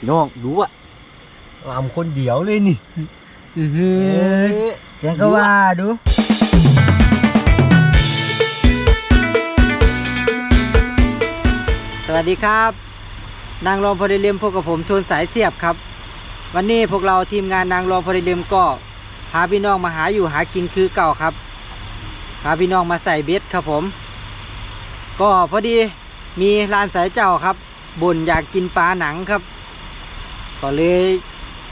พี่น้องดูอะลำคนเดียวเลยนี่อือหือเสียงก็ว่าดูสวัสดีครับ นางรองพอดีเลียมพบกับผมชนสายเสียบครับ วันนี้พวกเราทีมงานนางรองพอดีเลียมก็พาพี่น้องมาหาอยู่หากินคือเก่าครับพาพี่น้องมาใส่เบ็ดครับผม ก็พอดีมีร้านสายเจ้าครับบ่นอยากกินปลาหนังครับ ก็เลย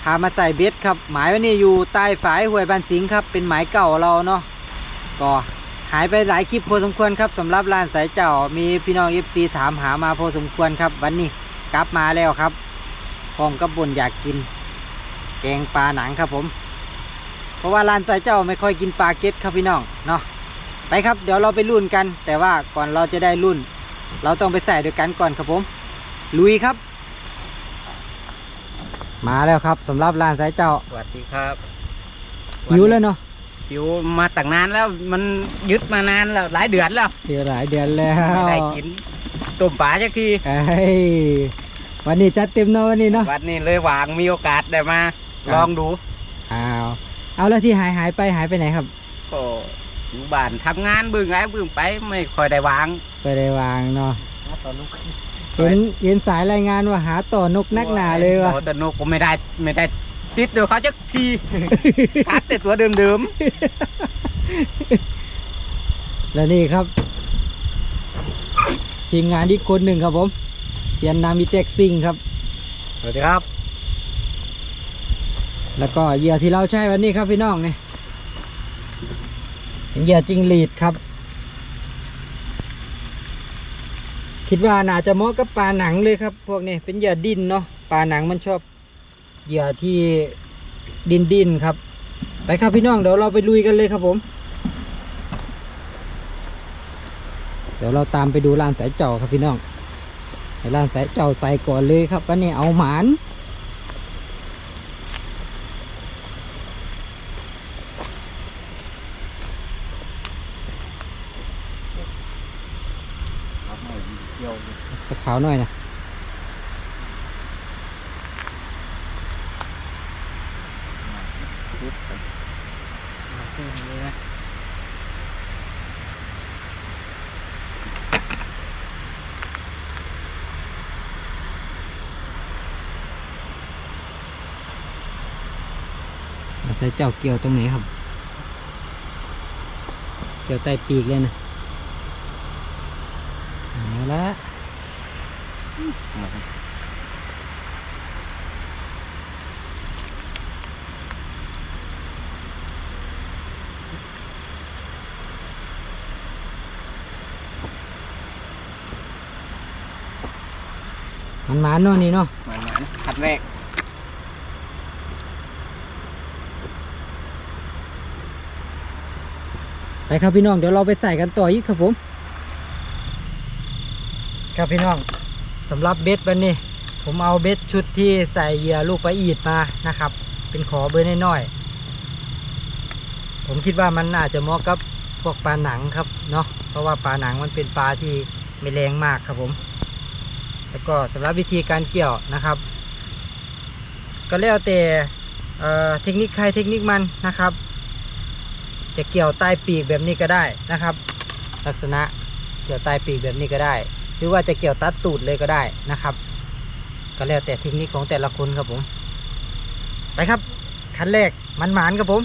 พามาใส่เบ็ดครับ หมายว่านี่อยู่ใต้ฝายห้วยบานสิงครับ เป็นหมายเก่าเราเนาะก็หายไปหลายคลิปพอสมควรครับสำหรับร้านสายเจ้ามีพี่น้องเอฟซีถามหามาพอสมควรครับ วันนี้กลับมาแล้วครับพร้อมกับบนอยากกิน แกงปลาหนังครับผม เพราะว่าร้านสายเจ้าไม่ค่อยกินปลาเก็ตครับพี่น้องเนาะไปครับเดี๋ยวเราไปรุ่นกัน แต่ว่าก่อนเราจะได้รุ่น เราต้องไปใส่ด้วยกันก่อนครับผม ลุยครับ มาแล้วครับสำหรับร้านสายเจ้าสวัสดีครับหิวแล้วเนาะหิวมาตั้งนานแล้วมันยึดมานานแล้วหลายเดือนแล้วเดี๋ยวหลายเดือนแล้วไม่ได้กินต้มปลาสักทีเอ้ยวันนี้จัดเต็มเนาะวันนี้เนาะวันนี้เลยหวางมีโอกาสได้มาครับลองดูอ้าวเอาแล้วที่หายหายไปหายไปไหนครับก็อยู่บ้านทำงานบึ้งไงบึ้งไปไม่ค่อยได้วางไปได้วางเนาะ เห็นเห็นสายรายงานว่าหาต่อนกนักหนาเลยว่ะโอ้แต่นกก็ไม่ได้ไม่ได้ติดเดี๋ยวเขาจะทีคัดแต่ตัวเดิมแล้วนี่ครับ ทีมงานอีกคนหนึ่งครับผมเพียนนามิเต็กซิงครับๆสวัสดีครับ แล้วก็เหยื่อที่เราใช้วันนี้ครับพี่น้องเนี่ยเป็นเหยื่อจิงหรีดครับ คิดว่าน่าจะเหมาะกับปลาหนังเลยครับ พวกนี้เป็นเหยื่อดินเนาะปลาหนังมันชอบเหยื่อที่ดินดินครับ ไปครับพี่น้องเดี๋ยวเราไปลุยกันเลยครับผม เดี๋ยวเราตามไปดูร้านสายเจ้าครับพี่น้องให้ร้านสายเจ้าใส่ก่อนเลยครับวันนี้เอาหมาน ขาวหน่อยนะใส่เจ้าเกี่ยวตรงไหนครับเกี่ยวใต้ปีกเลยนะเอาละ มันมาเนาะนี่เนาะเหมือนกันคัดแรกไปครับพี่น้องเดี๋ยวเราไปใส่กันต่ออีกครับผม ครับพี่น้องสำหรับเบ็ดวันนี้ ผมเอาเบ็ดชุดที่ใส่เหยื่อลูกปลาอีดมานะครับ เป็นขอเบอร์น้อยๆผมคิดว่ามันน่าจะเหมาะกับพวกปลาหนังครับเนาะเพราะว่าปลาหนังมันเป็นปลาที่ไม่แรงมากครับผม แล้วก็สำหรับวิธีการเกี่ยวนะครับ ก็แล้วแต่เอ่อเทคนิคใครเทคนิคมันนะครับ จะเกี่ยวใต้ปีกแบบนี้ก็ได้นะครับ ลักษณะเกี่ยวใต้ปีกแบบนี้ก็ได้ หรือว่าจะเกี่ยวตัดตูดเลยก็ได้นะครับ ก็แล้วแต่เทคนิคของแต่ละคนครับผม ไปครับขั้นแรกมันหมานครับผม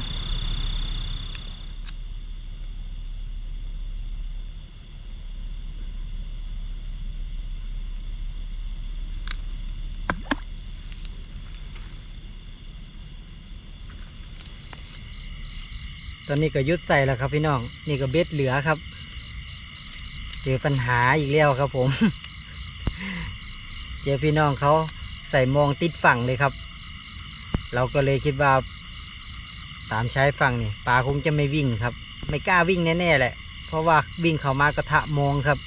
ตอนนี้ก็ยุดใส่แล้วครับพี่น้อง นี่ก็เบ็ดเหลือครับ เจอปัญหาอีกแล้วครับผม เจอพี่น้องเขาใส่มองติดฝั่งเลยครับ เราก็เลยคิดว่า ตามใช้ฝั่งนี่ปลาคงจะไม่วิ่งครับ ไม่กล้าวิ่งแน่ๆแหละ เพราะว่าวิ่งเข้ามากระทะมองครับ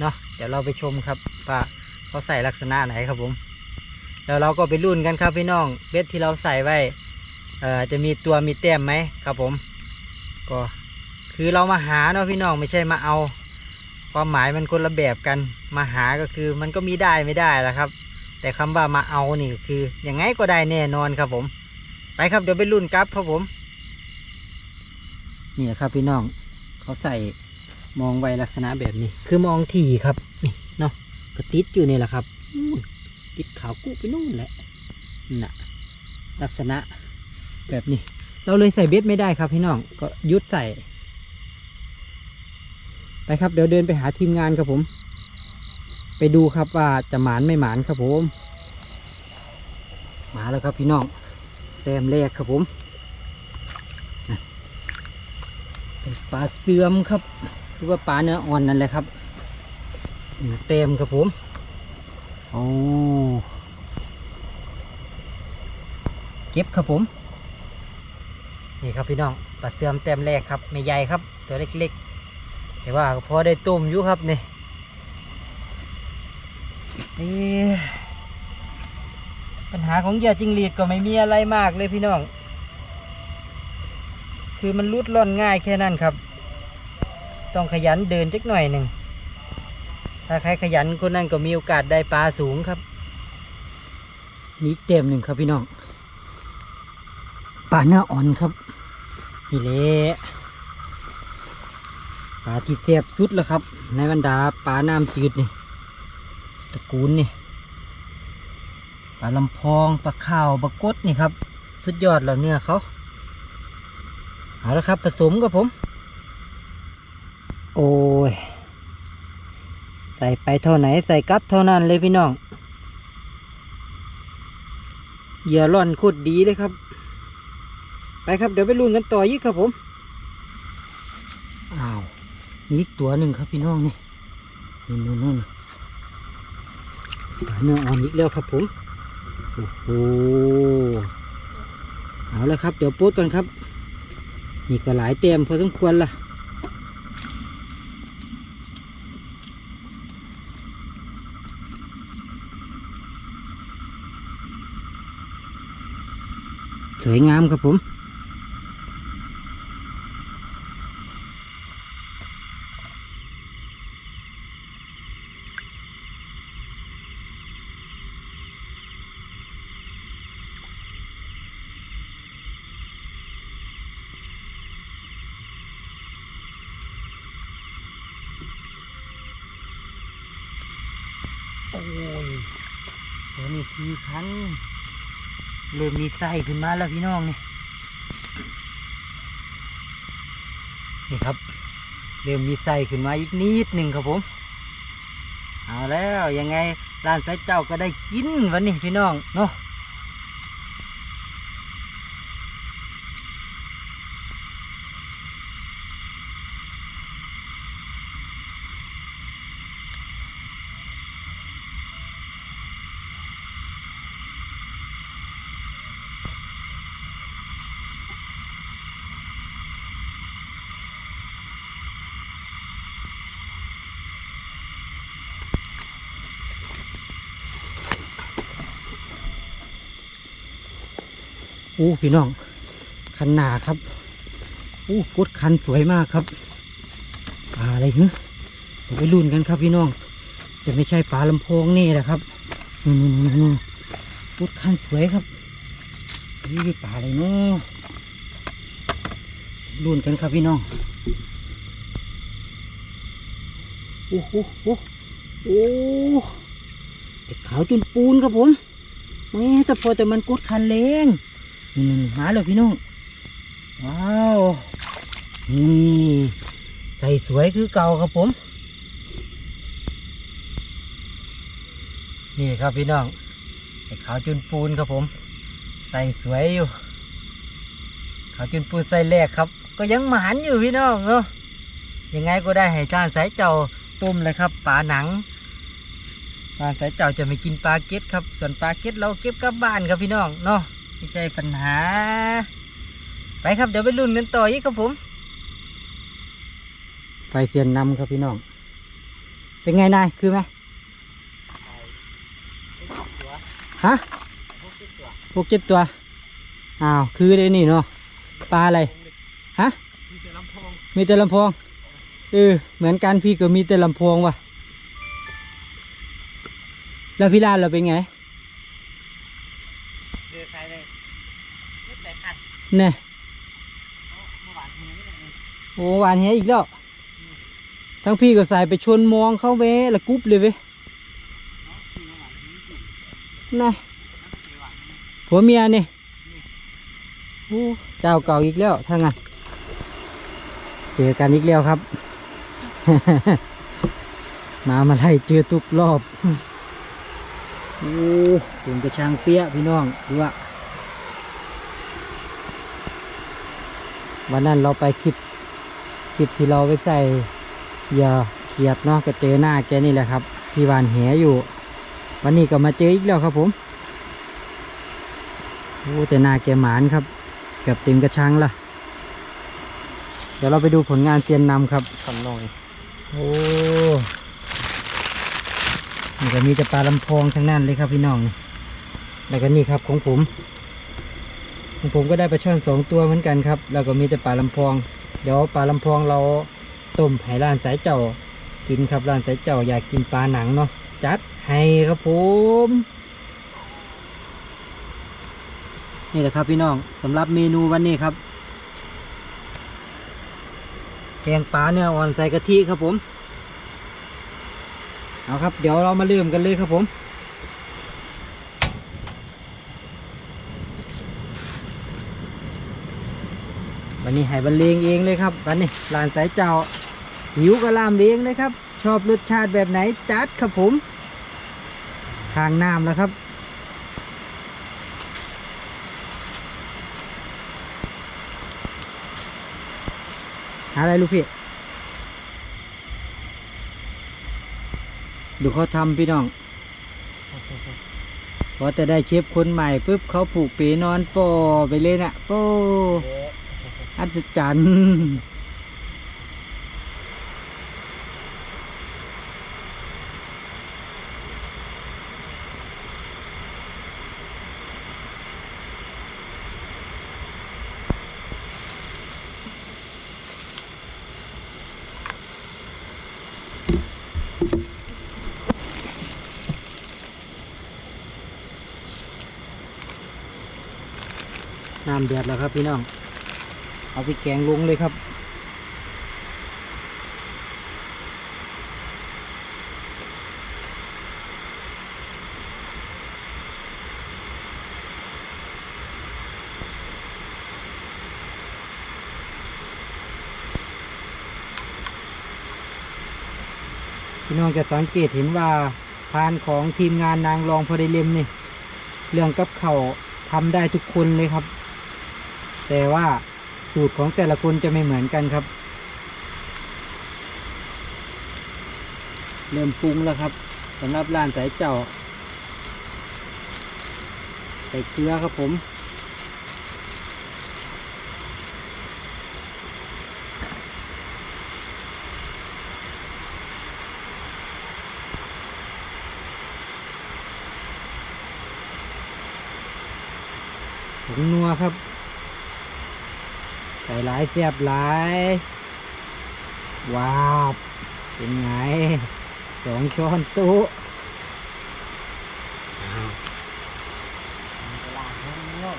เนาะเดี๋ยวเราไปชมครับว่าเขาใส่ลักษณะไหนครับผม แล้วเราก็ไปรุ่นกันครับพี่น้อง เบ็ดที่เราใส่ไว้ เอ่อจะมีตัวมีแต้มไหมครับผม ก็คือเรามาหาเนาะพี่น้องไม่ใช่มาเอา ความหมายมันคนละแบบกัน มาหาก็คือมันก็มีได้ไม่ได้แหละครับ แต่คำว่ามาเอานี่คือยังไงก็ได้แน่นอนครับผม ไปครับเดี๋ยวไปรุ่นครับครับผม นี่ครับพี่น้องเขาใส่มองไว้ลักษณะแบบนี้ คือมองถี่ครับนี่เนาะก็ติดอยู่นี่แหละครับอู้ยติดขาวกู้ไปนู่นแหละน่ะ ลักษณะแบบนี้ เราเลยใส่เบ็ดไม่ได้ครับพี่น้องก็ยุดใส่ไปครับเดี๋ยวเดินไปหาทีมงานครับผม ไปดูครับว่าจะหมานไม่หมานครับผม มาแล้วครับพี่น้องแต้มแรกครับผมเป็นปลาเสื่อมครับหรือว่าปลาเนื้ออ่อนนั่นแหละครับเต็มครับผมโอ้เก็บครับผม นี่ครับพี่น้องปลาเสื่อมแต้มแรกครับไม่ใหญ่ครับ ตัวเล็กๆ แต่ว่าพอได้ตุ้มอยู่ครับนี่ปัญหาของเหยื่อจิงหรีดก็ไม่มีอะไรมากเลยพี่น้อง คือมันรุดร่อนง่ายแค่นั้นครับ ต้องขยันเดินจักหน่อยหนึ่ง ถ้าใครขยันคนนั้นก็มีโอกาสได้ปลาสูงครับ นี่เต็มหนึ่งครับพี่น้อง ปลาเนื้ออ่อนครับ นี่แหละปลาที่แซ่บสุดแล้วครับ ในบรรดาปลาน้ำจืดนี่ตระกูลนี่ปลาลำพองปลาข้าวปลากดนี่ครับ สุดยอดแล้วเนื้อเขาเอาละครับผสมกับผม โอ้ย ใส่ไปเท่าไหนใส่กลับเท่านั้นเลยพี่น้องเหยื่อร่อนโคตรดีเลยครับ ไปครับเดี๋ยวไปลุ้นกันต่อยี่ครับผมอ้าวนี่อีกตัวหนึ่งครับพี่น้องนี่นู่นนู่นนู่นปลาเนื้ออ่อนอีกแล้วครับผมโอ้โหเอาแล้วครับ เดี๋ยวโป๊ดกันครับ นี่ก็หลายเต็มพอสมควรละสวยงามครับผม ตัวนี้คือคันเริ่มมีไส้ขึ้นมาแล้วพี่น้องนี่นี่ครับ เริ่มมีไส้ขึ้นมาอีกนิดหนึ่งครับผม เอาแล้วยังไงร้านไส้เจ้าก็ได้กินวันนี้พี่น้องเนาะ อู้พี่น้อง คันหนาครับ อู้กดคันสวยมากครับปลาอะไรเหรอเดี๋ยไปลุ้นกันครับพี่น้อง จะไม่ใช่ปลาลำโพงนี่แหละครับนู่นนู่นนู่นกดคันสวยครับนี่ปลาอะไรเนาะลุ้นกันครับพี่น้องโอ้โหโอ้โหโอ้ขาวจนปูนครับผมแม่แต่พอแต่มันกดคันเลง นี่มาเลยพี่น้อง ว้าวนี่ใส่สวยคือเก่าครับผม นี่ครับพี่น้องไอ้ขาวจุนปูนครับผม ใส่สวยอยู่ ขาวจุนปูนใส่แรกครับ ก็ยังหมานอยู่พี่น้องเนาะยังไงก็ได้ให้จานสายเจ้าต้มเลยครับปลาหนังจาสายเจ้าจะไม่กินปลาเก็ดครับ ส่วนปลาเก็ดเราเก็บกลับบ้านครับพี่น้องเนาะ ไม่ใช่ปัญหา ไปครับเดี๋ยวไปลุ้นกันต่ออีกครับผมไปเทียนนำครับพี่น้อง เป็นไงนายคือไหมฮะพวกเจ็ดตัว อ้าว คือได้นี่เนาะ ปลาอะไร ฮะ มีแต่ลำโพงเออ เหมือนกันพี่ก็มีแต่ลำโพงว่ะ แล้วพี่ลานเราเป็นไง ก เดือดใส่เลยแต่ขัด เนี่ยเมื่อวานนี้นี่เองโอ้หวานเฮียอีกแล้วทั้งพี่ก็ใส่ไปชนมองเข้าเว้ละกุ๊บเลยเว้ยนะผัวเมียนี่โอ้เจ้าเก่าอีกแล้วถ้งั้นเจอกันอีกแล้วครับ มามาไล่เจอตุกรอบโอ้ถึงกระชังเปี้ยพี่น้องดูว่า วันนั้นเราไปคลิปคลิปที่เราไปใส่เหยื่อเขียดเนาะก็เจอหน้าแกนี่แหละครับที่วานแหอยู่ วันนี้ก็มาเจออีกแล้วครับผมโอ้แต่หน้าแกหมานครับเกือบเต็มกระชังละเดี๋ยวเราไปดูผลงานเซียนนำครับทำหน่อยโอ้นี่ก็มีแต่ปลาลำโพองทั้งนั้นเลยครับพี่น้องนี่แล้วก็นี่ครับของผมของ ผมก็ได้ปลาช่อนสองตัวเหมือนกันครับ แล้วก็มีแต่ปลาลำพอง เดี๋ยวปลาลำพองเราต้มให้ร้านสายเจ้ากินครับร้านสายเจ้าอยากกินปลาหนังเนาะจัดให้ครับผมนี่แหละครับพี่น้องสำหรับเมนูวันนี้ครับแกงปลาเนื้ออ่อนใส่กะทิครับผม เอาครับ เดี๋ยวเรามาเริ่มกันเลยครับผม วันนี้ให้บรรเลงเองเลยครับวันนี้ร้านสายเจ้าหิวก็ลามเลี้ยงเลยครับ ชอบรสชาติแบบไหนจัดครับผมทางน้ำแล้วครับหาอะไรลูกพี่ดูเขาทำพี่น้องพอจะได้เชฟคนใหม่ปุ๊บเขาผูกปีนอนโปไปเลยนะ่ะโป อัศจรรย์น้ำเดือดแล้วครับพี่น้อง เอาไปแกงลงเลยครับ พี่น้องจะสังเกตเห็นว่าพานของทีมงานนางรองพอด้เลมนี่ เรื่องกับเขาทำได้ทุกคนเลยครับ แต่ว่า สูตรของแต่ละคนจะไม่เหมือนกันครับ เริ่มปรุงแล้วครับสำหรับร้านสายเจ้าใส่เกลือครับผมผงนัวครับ ใส่หลายเสียบหลาย ว้าวเป็นไงสองช้อนโต๊ะ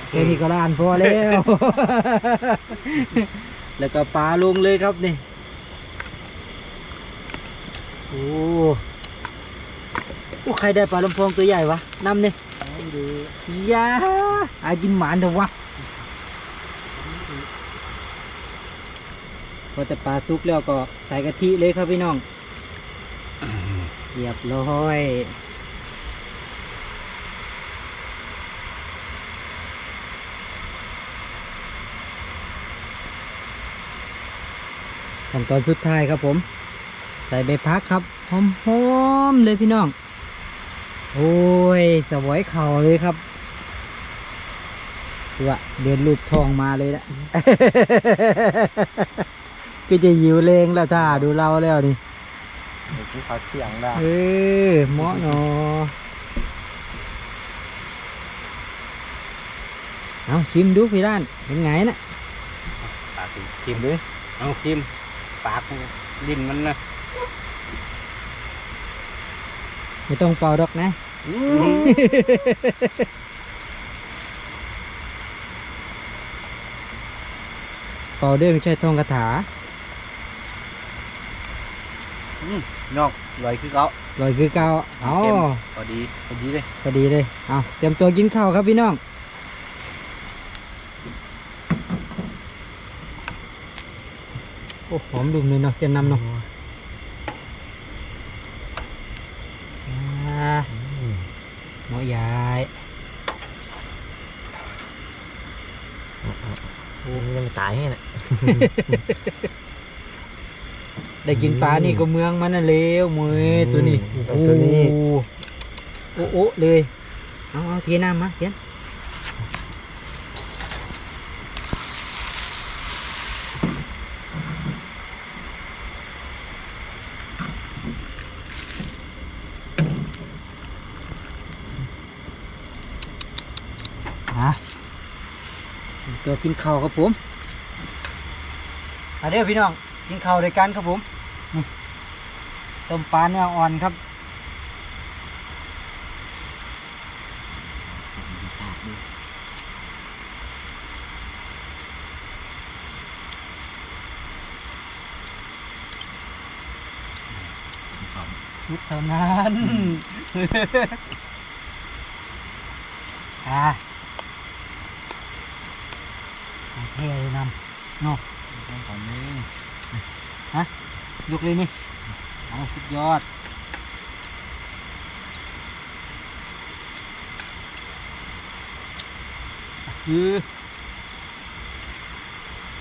แค่นี้ก็ล้านพอแล้ว แล้วก็ปลาลงเลยครับนี่โอ้โอ้ใครได้ปลาลำโพงตัวใหญ่วะนำเนี่ยยาอากินหมานเถอะวะ พอแต่ปลาซุกแล้วก็ใส่กะทิเลยครับพี่น้องเรียบร้อยขั้นตอนสุดท้ายครับผม ใส่ใบพักครับหอมๆเลยพี่น้อง โอ้ยสวยเข่าเลยครับดูอะเดินลูบทองมาเลยนะ ก็จะหิวเลงแล้วถ้าดูเราแล้วนี่ที่เขาเชียงได้เออเหมาะเนาะเอาชิมดูพี่ด้านเป็นไงนะปากชิมด้วยเอาชิมปากลิ้นมันนะไม่ต้องเป่าดอกนะเป่าด้วยไม่ใช่ทองคาถา น้องลอยคือเขาลอยคือเก่าเอาเข้มพอดีพอดีเลยพอดีเลยเอาเตรียมตัวกินข้าวครับพี่น้องโอ้หอมดุมเลยเนาะเจียนนำเนาะอ่าหมอยายโอ้ยังตายให้น่ะ ได้กินปลานี่ก็เมืองมันน่ะเลวมวยตัวนี้เอาตัวนี้โอ้โอ้เลยเอาเอาเทียนน้ำมาเทียนอะตัวกินข้าวครับผมเอาเด้อพี่น้องกินข้าวด้วยกันครับผมนี่ ต้มปลาเนื้ออ่อนครับชุดเท่านั้นอ่าโอเคเลยนำเนาะของนี้ยกเลยนี่ เอาสุดยอดคือ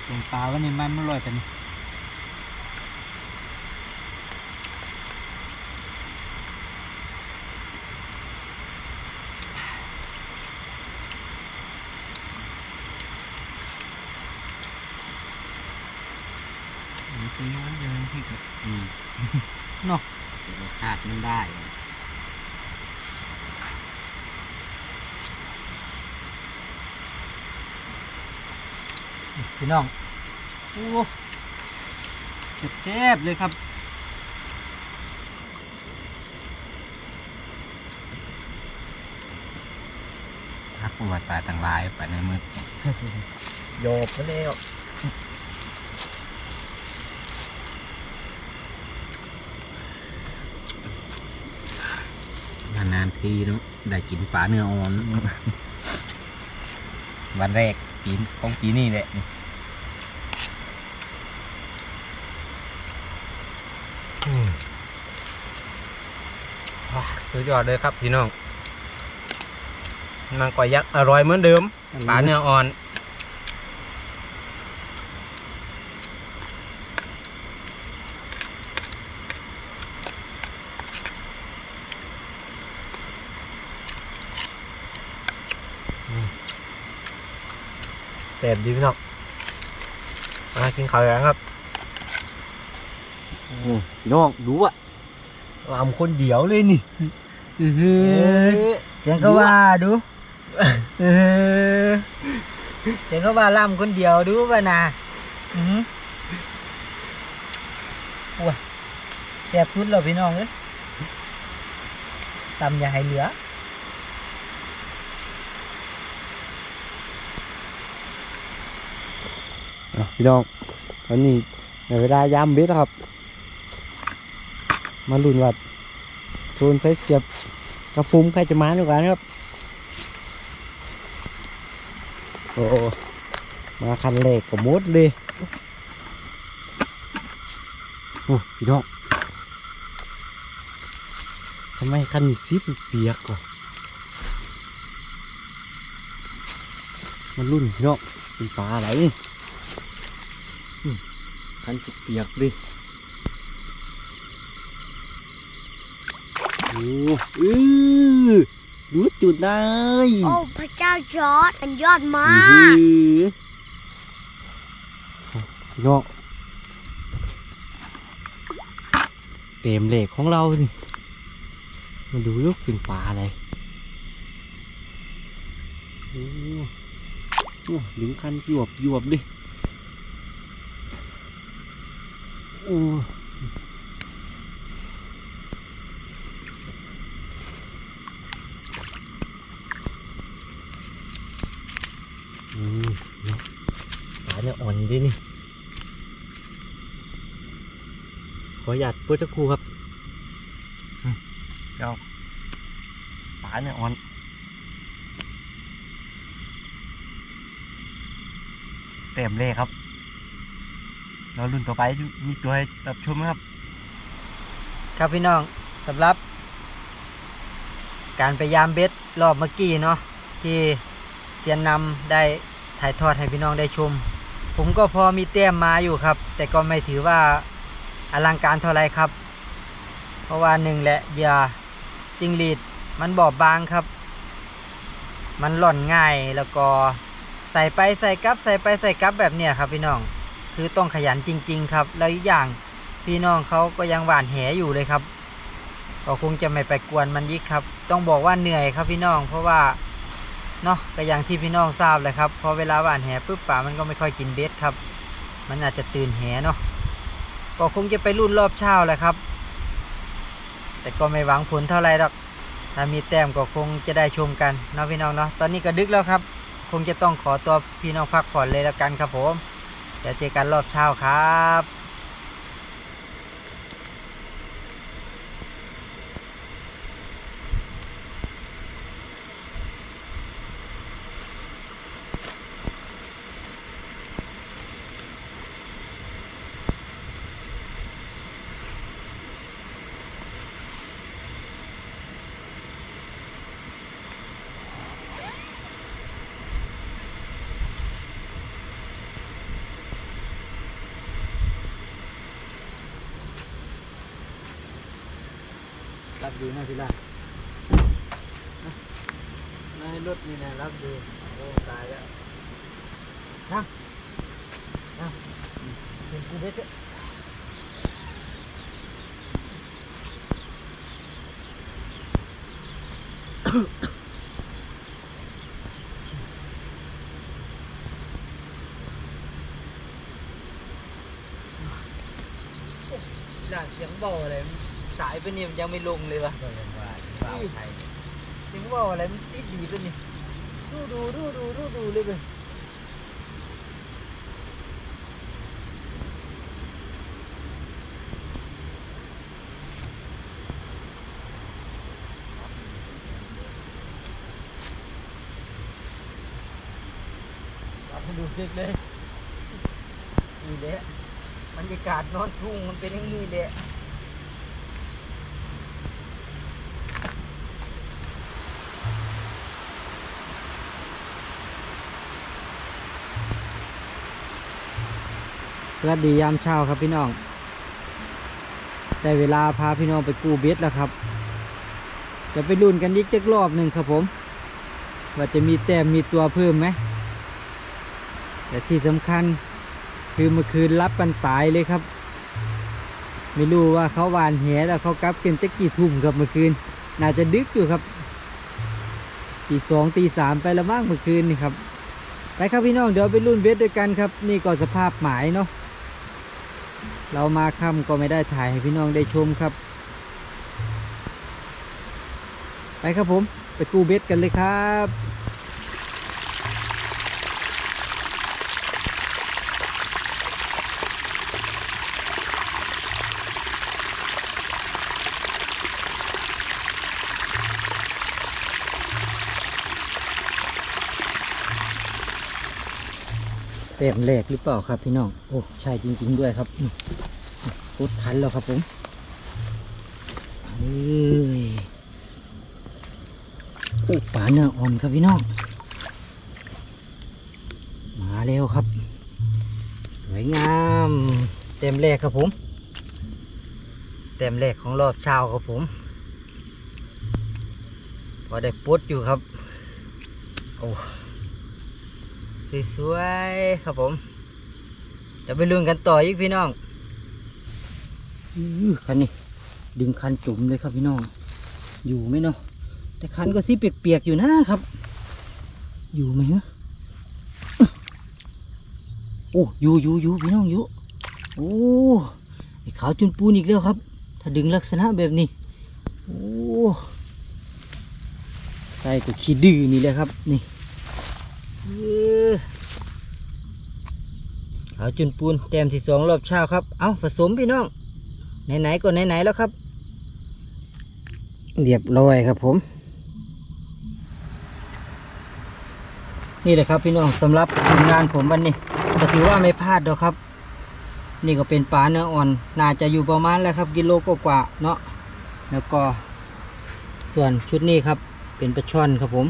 ลงปลาวันนี้มันไม่ลอยแต่นี่ มีตัวน้อยเดียวที่ก็อืม เนาะ ขาดมันได้ พี่น้อง โอ้เจ็บๆเลยครับพักประวัติศาสตร์ต่างหลายไปในมือโยบไปแล้ว นานๆทีเนาะได้กินปลาเนื้ออ่อน วันแรกปีนของปีนี้แหละนี่สุดยอดเลยครับพี่น้องนางกอยยักษ์อร่อยเหมือนเดิมปลาเนื้ออ่อน สบดีพี่น้องมากินข้าวกันครับพี่น้องดูอะลำคนเดียวเลยนี่อือหือเสียงก็ว่าดูเออเสียงก็ว่าล่ำคนเดียวดูป่ะนะอือหือโอ้ยแสบสุดแล้วพี่น้องเอ้ยตำอย่าให้เหลือ อะ พี่น้องตอนนี้ในเวลายามเบ็ดครับ มาลุ้นว่าโซนใช้เสียบกระพุ้มใครจะมาด้วยกันครับ โอ้มาคันเหล็กกับมดเลยโอ้พี่น้องทำไมคันซีดเปียกกว่ามันรุ่นพี่น้องเป็นปลาอะไรนี่ คันเปียกดิโอ้อือรู้จุดได้โอ้พระเจ้าจอร์ดมันยอดมาอื้กอพี่น้องเต็มเหล็กของเราสิมาดูลูกเป็นปลาอะไรโอ้โอ้ดึงคันยวบยวบดิ ปลาเนี่ยอ่อนดินี่ขอหยาดพุทธครูครับเดี๋ยวปลาเนี่ยอ่อนเต็มเลยครับ เรารุ่นต่อไปมีตัวให้รับชมไหมครับ ครับพี่น้องสำหรับ การไปยามเบ็ดรอบเมื่อกี้เนาะที่เทียนนำได้ถ่ายทอดให้พี่น้องได้ชม ผมก็พอมีแต้มมาอยู่ครับ แต่ก็ไม่ถือว่าอลังการเท่าไรครับ เพราะว่าหนึ่งแหละเหยื่อจิงหรีดมันบอบบางครับ มันหล่อนง่ายแล้วก็ใส่ไปใส่กลับใส่ไปใส่กลับแบบเนี้ยครับพี่น้อง คือต้องขยันจริง ๆ ครับ แล้วอีกอย่างพี่น้องเขาก็ยังหวานแหอยู่เลยครับ ก็คงจะไม่ไปกวนมันยิกครับ ต้องบอกว่าเหนื่อยครับพี่น้อง เพราะว่าเนาะก็อย่างที่พี่น้องทราบเลยครับ พอเวลาหวานแหปุ๊บป่ามันก็ไม่ค่อยกินเบ็ดครับ มันอาจจะตื่นแหเนาะ ก็คงจะไปรุ่นรอบเช้าแหละครับ แต่ก็ไม่หวังผลเท่าไรหรอก ถ้ามีแต้มก็คงจะได้ชมกันเนาะพี่น้องเนาะ ตอนนี้ก็ดึกแล้วครับ คงจะต้องขอตัวพี่น้องพักผ่อนเลยแล้วกันครับผม แล้วเจอกันรอบเช้าครับ รับดีนะพี่ล่ะในรถนี่นะรับดีโอ้ตายแล้วนะนะเป็นกูเด็ดหลังเสียงเบาอะไร สายไปนี่มันยังไม่ลงเลยวะก็ยังว่าว่าไทยถึงว่าอะไรมันติดดีตัวนี้ดูดูดูดูดูดูเลยเว้ยเอาไปดูสิเลยนี่แหละบรรยากาศนอนทุ่งมันเป็นอย่างนี้แหละ วัสดียามเช้าครับพี่น้องได้เวลาพาพี่น้องไปกู้เบ็ดแล้วครับ จะไปลุ้นกันอีกจักรอบหนึ่งครับผม ว่าจะมีแต้มมีตัวเพิ่มไหม แต่ที่สำคัญคือเมื่อคืนรับกันตายเลยครับ ไม่รู้ว่าเขาหวานแหแล้วเขากลับกันจะกี่ทุ่มครับเมื่อคืน น่าจะดึกอยู่ครับตีสองตีสามไปและมั้งเมื่อคืนนี่ครับไปครับพี่น้องเดี๋ยวไปรุ่นเบสด้วยกันครับ นี่ก็สภาพหมายเนาะ เรามาค่ำก็ไม่ได้ถ่ายให้พี่น้องได้ชมครับ ไปครับผม ไปกู้เบ็ดกันเลยครับ เต็มแหลกหรือเปล่าครับพี่น้อง โอ้ ใช่จริง ๆ ด้วยครับกดทันแล้วครับผมอ้ยโอ้ปลาเนื้ออ่อนครับพี่น้อง มาแล้วครับ สวยงามเต็มแรกครับผม เต็มแรกของรอบเช้าครับผมพอได้ปลดอยู่ครับ โอ้ สวยๆครับผมจะไปลุ้นกันต่ออีกพี่น้องอคันนี้ดึงคันจุ่มเลยครับพี่น้อง อยู่ไหมเนาะแต่คันก็สิเปียกๆอยู่นะครับ อยู่ไหมฮะโอ้อยู่อยู่อยู่พี่น้องอยู่โอ้ไอ้ขาวจุนปูนอีกแล้วครับ ถ้าดึงลักษณะแบบนี้โอ้ใส่ก็ขี้ดื้อนี่แหละครับนี่ เอาจุนปูนแต้มที่สองรอบเช้าครับ เอาผสมพี่น้อง ไหนๆก็ไหนๆแล้วครับ เรียบร้อยครับผม นี่แหละครับพี่น้องสำหรับผลงานผมวันนี้ก็ถือว่าไม่พลาดหรอกครับ นี่ก็เป็นปลาเนื้ออ่อน น่าจะอยู่ประมาณแล้วครับกิโลกกว่าเนาะ แล้วก็ ส่วนชุดนี้ครับ เป็นปลาช่อนครับผม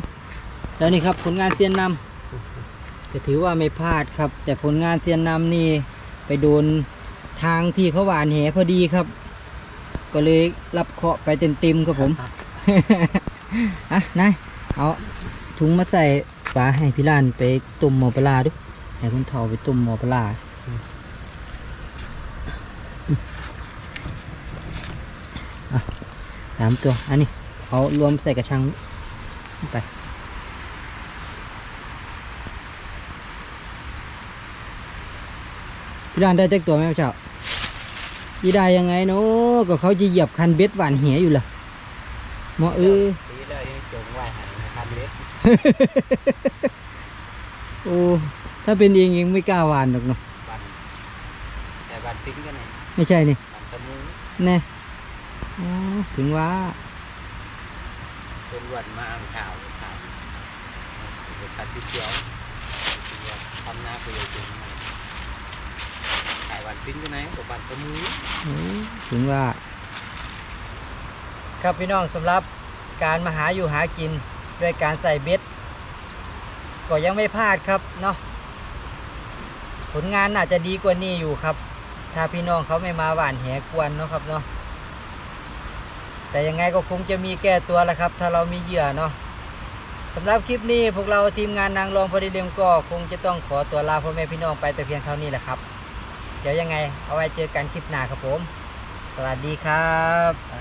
แล้วนี่ครับผลงานเซียนนำ ก็ถือว่าไม่พลาดครับ แต่ผลงานเซียนนำนี่ไปโดนทางที่เขาหวานแหพอดีครับ ก็เลยรับเคาะไปเต็มๆครับผมอะนายเอาถุงมาใส่ปลาให้พี่ลานไปต้มหมอปลาดูให้คุณเฒ่าไปต้มหมอปลาสามตัว อันนี้ เอารวมใส่กระชังไป พี่ลานได้เจ๊กตัวไหมเจ้ายีได้ยังไงเนาะก็เขาจะเหยียบคันเบ็ดหวานเหียอยู่ล่ะหมอเออตีเลยจงไว้หันคันเล็กโอ้ถ้าเป็นเองเองไม่กล้าหวานหรอกเนาะแต่บันติ้งกันนี่ไม่ใช่นี่บันตะมูแน่อ๋อถึงว่าเป็นวันมาอ่างข่าวข่าวเป็นคันที่เขียวทำหน้าไปเลยจริงายวันติ้งกันไหนกับบันตะมูโอ้ถึงว่า ครับพี่น้องสำหรับการมาหาอยู่หากินด้วยการใส่เบ็ดก็ยังไม่พลาดครับเนาะผลงานอาจจะดีกว่านี้อยู่ครับ ถ้าพี่น้องเขาไม่มาหว่านแหกวนเนาะครับเนาะแต่ยังไงก็คงจะมีแก้ตัวแหละครับ ถ้าเรามีเหยื่อเนาะสำหรับคลิปนี้พวกเราทีมงานนางรองพอดีเลียมก็คงจะต้องขอตัวลาพ่อแม่พี่น้องไปแต่เพียงเท่านี้แหละครับ เดี๋ยวยังไง เอาไว้เจอกันคลิปหน้าครับผม สวัสดีครับ